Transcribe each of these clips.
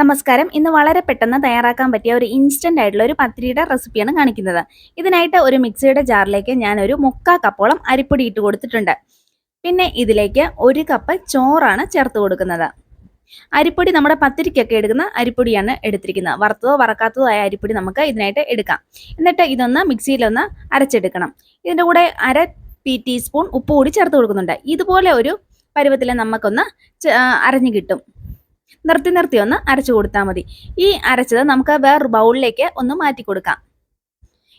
നമസ്കാരം. ഇന്ന് വളരെ പെട്ടെന്ന് തയ്യാറാക്കാൻ പറ്റിയ ഒരു ഇൻസ്റ്റന്റ് ആയിട്ടുള്ള ഒരു പത്തിരിയുടെ റെസിപ്പിയാണ് കാണിക്കുന്നത്. ഇതിനായിട്ട് ഒരു മിക്സിയുടെ ജാറിലേക്ക് ഞാൻ ഒരു മുക്കാ കപ്പോളം അരിപ്പൊടി ഇട്ട് കൊടുത്തിട്ടുണ്ട്. പിന്നെ ഇതിലേക്ക് ഒരു കപ്പ് ചോറാണ് ചേർത്ത് കൊടുക്കുന്നത്. അരിപ്പൊടി നമ്മുടെ പത്തിരിക്കൊക്കെ എടുക്കുന്ന അരിപ്പൊടിയാണ് എടുത്തിരിക്കുന്നത്. വറുത്തതോ വറക്കാത്തതോ ആയ അരിപ്പൊടി നമുക്ക് ഇതിനായിട്ട് എടുക്കാം. എന്നിട്ട് ഇതൊന്ന് മിക്സിയിലൊന്ന് അരച്ചെടുക്കണം. ഇതിന്റെ കൂടെ അര ടീ ടീസ്പൂൺ ഉപ്പ് കൂടി ചേർത്ത് കൊടുക്കുന്നുണ്ട്. ഇതുപോലെ ഒരു പരുവത്തിൽ നമുക്കൊന്ന് അരഞ്ഞു കിട്ടും. നിർത്തി നിർത്തി ഒന്ന് അരച്ചു കൊടുത്താൽ മതി. ഈ അരച്ചത് നമുക്ക് വേറൊരു ബൗളിലേക്ക് ഒന്ന് മാറ്റി കൊടുക്കാം.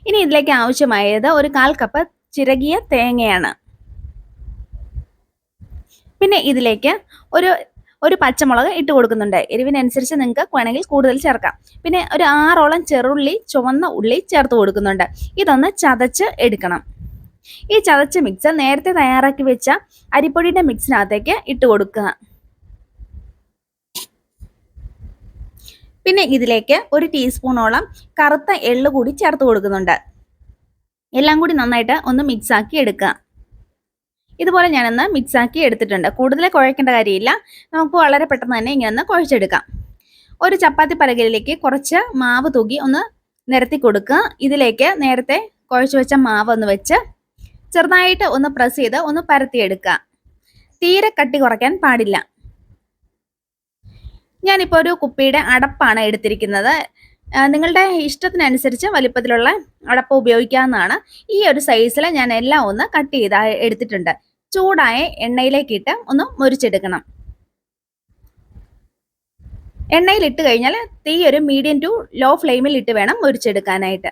ഇനി ഇതിലേക്ക് ആവശ്യമായത് ഒരു കാൽ കപ്പ് ചിരകിയ തേങ്ങയാണ്. പിന്നെ ഇതിലേക്ക് ഒരു ഒരു പച്ചമുളക് ഇട്ട് കൊടുക്കുന്നുണ്ട്. എരിവിനനുസരിച്ച് നിങ്ങൾക്ക് വേണമെങ്കിൽ കൂടുതൽ ചേർക്കാം. പിന്നെ ഒരു ആറോളം ചെറുള്ളി ചുവന്ന ഉള്ളി ചേർത്ത് കൊടുക്കുന്നുണ്ട്. ഇതൊന്ന് ചതച്ച് എടുക്കണം. ഈ ചതച്ച മിക്സ് നേരത്തെ തയ്യാറാക്കി വെച്ച അരിപ്പൊടിയുടെ മിക്സിനകത്തേക്ക് ഇട്ട് കൊടുക്കുക. പിന്നെ ഇതിലേക്ക് ഒരു ടീസ്പൂണോളം കറുത്ത എള്ള് കൂടി ചേർത്ത് കൊടുക്കുന്നുണ്ട്. എല്ലാം കൂടി നന്നായിട്ട് ഒന്ന് മിക്സ് ആക്കി എടുക്കുക. ഇതുപോലെ ഞാനൊന്ന് മിക്സ് ആക്കി എടുത്തിട്ടുണ്ട്. കൂടുതൽ കുഴക്കേണ്ട കാര്യമില്ല. നമുക്ക് വളരെ പെട്ടെന്ന് തന്നെ ഇങ്ങനെ ഒന്ന് കുഴച്ചെടുക്കാം. ഒരു ചപ്പാത്തി പലകയിലേക്ക് കുറച്ച് മാവ് തൂക്കി ഒന്ന് നിരത്തി കൊടുക്കുക. ഇതിലേക്ക് നേരത്തെ കുഴച്ചു വെച്ച മാവ് ഒന്ന് വെച്ച് ചെറുതായിട്ട് ഒന്ന് പ്രസ് ചെയ്ത് ഒന്ന് പരത്തിയെടുക്കുക. തീരെ കട്ടി കുറയ്ക്കാൻ പാടില്ല. ഞാനിപ്പോൾ ഒരു കുപ്പിയുടെ അടപ്പാണ് എടുത്തിരിക്കുന്നത്. നിങ്ങളുടെ ഇഷ്ടത്തിനനുസരിച്ച് വലിപ്പത്തിലുള്ള അടപ്പ് ഉപയോഗിക്കാവുന്നതാണ്. ഈ ഒരു സൈസിൽ ഞാൻ എല്ലാം ഒന്ന് കട്ട് ചെയ്ത് എടുത്തിട്ടുണ്ട്. ചൂടായ എണ്ണയിലേക്കിട്ട് ഒന്ന് മുരിച്ചെടുക്കണം. എണ്ണയിലിട്ട് കഴിഞ്ഞാൽ തീ ഒരു മീഡിയം ടു ലോ ഫ്ലെയിമിൽ ഇട്ട് വേണം മുരിച്ചെടുക്കാനായിട്ട്.